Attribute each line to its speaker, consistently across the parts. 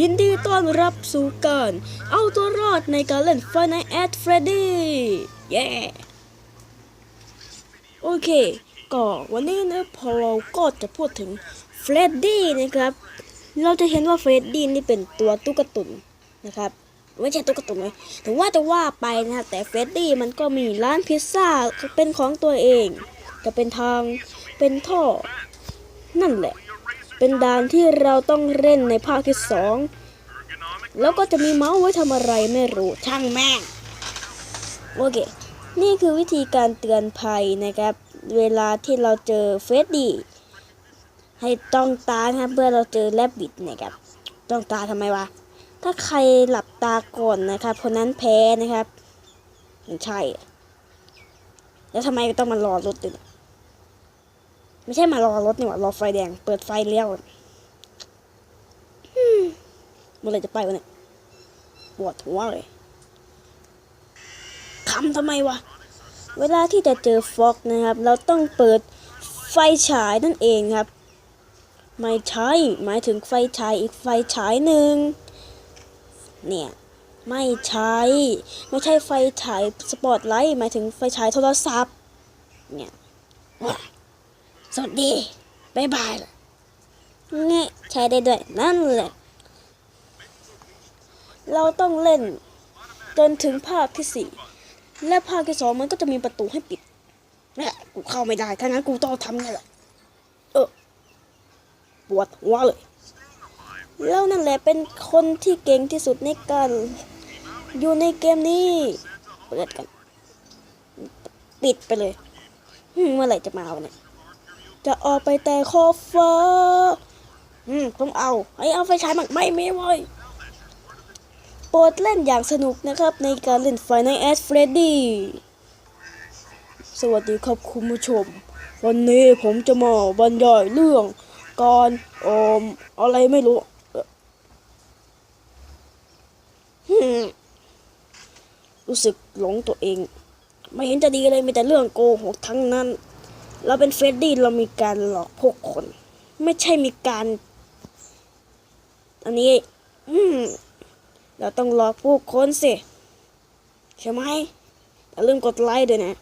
Speaker 1: ยินดีต้อนรับสู่การเอาตัวรอดในการเล่น Five Nights at Freddy เย้โอเคก็วันนี้นะพอเราก็จะพูดถึงเฟรดดี้นะครับ เราจะเห็นว่าเฟรดดี้นี่เป็นตัวตุ๊กตุนนะครับไม่ใช่ตุ๊กตุนเลยถึงว่าจะว่าไปนะแต่เฟรดดี้มันก็มีร้านพิซซ่าเป็นของตัวเองจะเป็นทางเป็นท่อ นั่นแหละ เป็นด่านที่เราต้องเล่นในภาคที่สองแล้วก็จะมีเมาส์ไว้ทำอะไรไม่รู้ช่างแม่งโอเค นี่คือวิธีการเตือนภัยนะครับ เวลาที่เราเจอเฟรดดี้ให้จ้องตาครับเพื่อเราเจอแลบบิดนะครับจ้องตาทำไมวะ ถ้าใครหลับตาก่อนนะครับคนนั้นแพ้นะครับไม่ใช่ แล้วทำไมต้องมารอรถด้วยเนี่ย ไม่ใช่มารอรถนี่หว่ารอไฟแดง เปิดไฟเลี้ยวอืมเมื่อไหรจะไปวะเนี่ยปวดหัวเลยคำทำไมวะ เวลาที่จะเจอฟอกนะครับ เราต้องเปิดไฟฉายนั่นเองครับ ไม่ใช่หมายถึงไฟฉายอีกไฟฉายหนึ่งเนี่ยไม่ใช่ไม่ใช่ไฟฉายสปอตไลท์หมายถึงไฟฉายโทรศัพท์เนี่ยว้า สวัสดีบายบายล่ะเงี้ยใช้ได้ด้วยนั่นแหละ เราต้องเล่นจนถึงภาคที่สี่และภาคที่สองมันก็จะมีประตูให้ปิดแม่กูเข้าไม่ได้ถ้างั้นกูต้องทำไงล่ะเออปวดหัวเลยแล้วนั่นแหละเป็นคนที่เก่งที่สุดในการอยู่ในเกมนี้ เปิดกัน ปิดไปเลยเมื่อไหร่จะมาเนี่ย จะออกไปแต่ขอบฟ้า อืม ต้องเอาให้เอาไฟฉายมากไม่ไม่ไว้โปรดเล่นอย่างสนุกนะครับ ในการเล่น Five Nights at Freddy สวัสดีครับคุณผู้ชม วันนี้ผมจะมาบรรยายเรื่องการอ่ออะไรไม่รู้รู้สึกหลงตัวเอง ไม่เห็นจะดีเลยมีแต่เรื่องโกหกทั้งนั้น เราเป็นเฟรดดี้เรามีการหลอกพวกคน ไม่ใช่มีการ อันนี้ อืม เราต้องหลอกพวกคนสิ ใช่ไหมอย่าลืมกดไลค์ด้วยนะ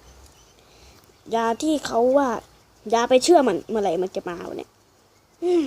Speaker 1: อย่าที่เขาว่าอย่าไปเชื่อมันเมื่อไหร่มันจะมาเนี่ยอืม